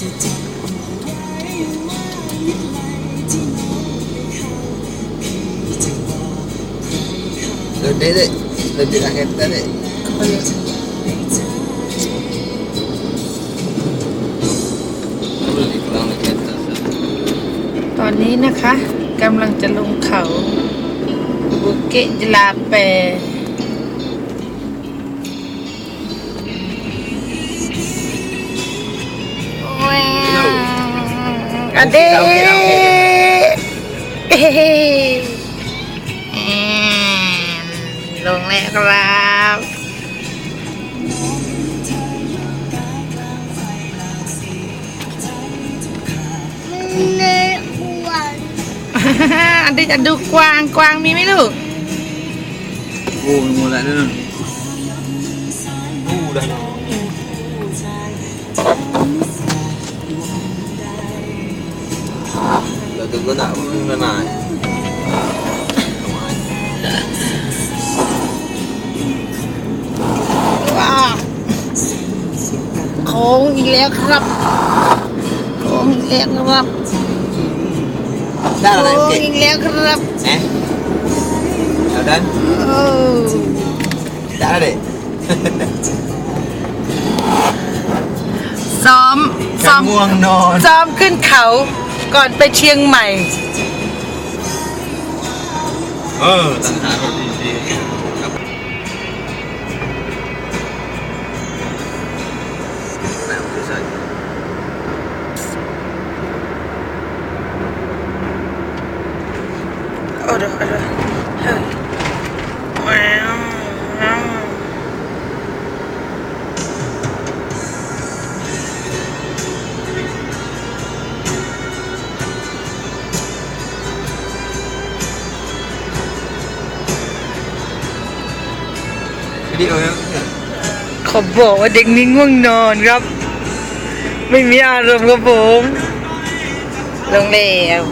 Lebih dek, lebih lah kita dek. Lebih kurang lagi kita. ตอนนี้นะคะกำลังจะลงเขาบุเกะจลาเป อันเดลงแล้วครับในวันอันนี้จะดูกวางกวางมีไหมลูก Oh, mulai dulu. Uh, dah. Dah tunggu nak mana nak. ว้าวโค้งอีกแล้วครับโค้งอีกแล้วครับ Dah lah โค้ง nak อีกแล้วครับ Eh? Dah dan? โอ้ Dah dek. ซ้อม ซ้อม Kan muang non. ซ้อมขึ้นเขา ก่อนไปเชียงใหม่ เออตัณหาแบบดีๆโอ้โหโอ้โหเฮ้ยแหม Video yang เขอบอกว่าเด็กนี้ง่วงนอนครับ ไม่มีอารมณ์ครับผม ลงแล้ว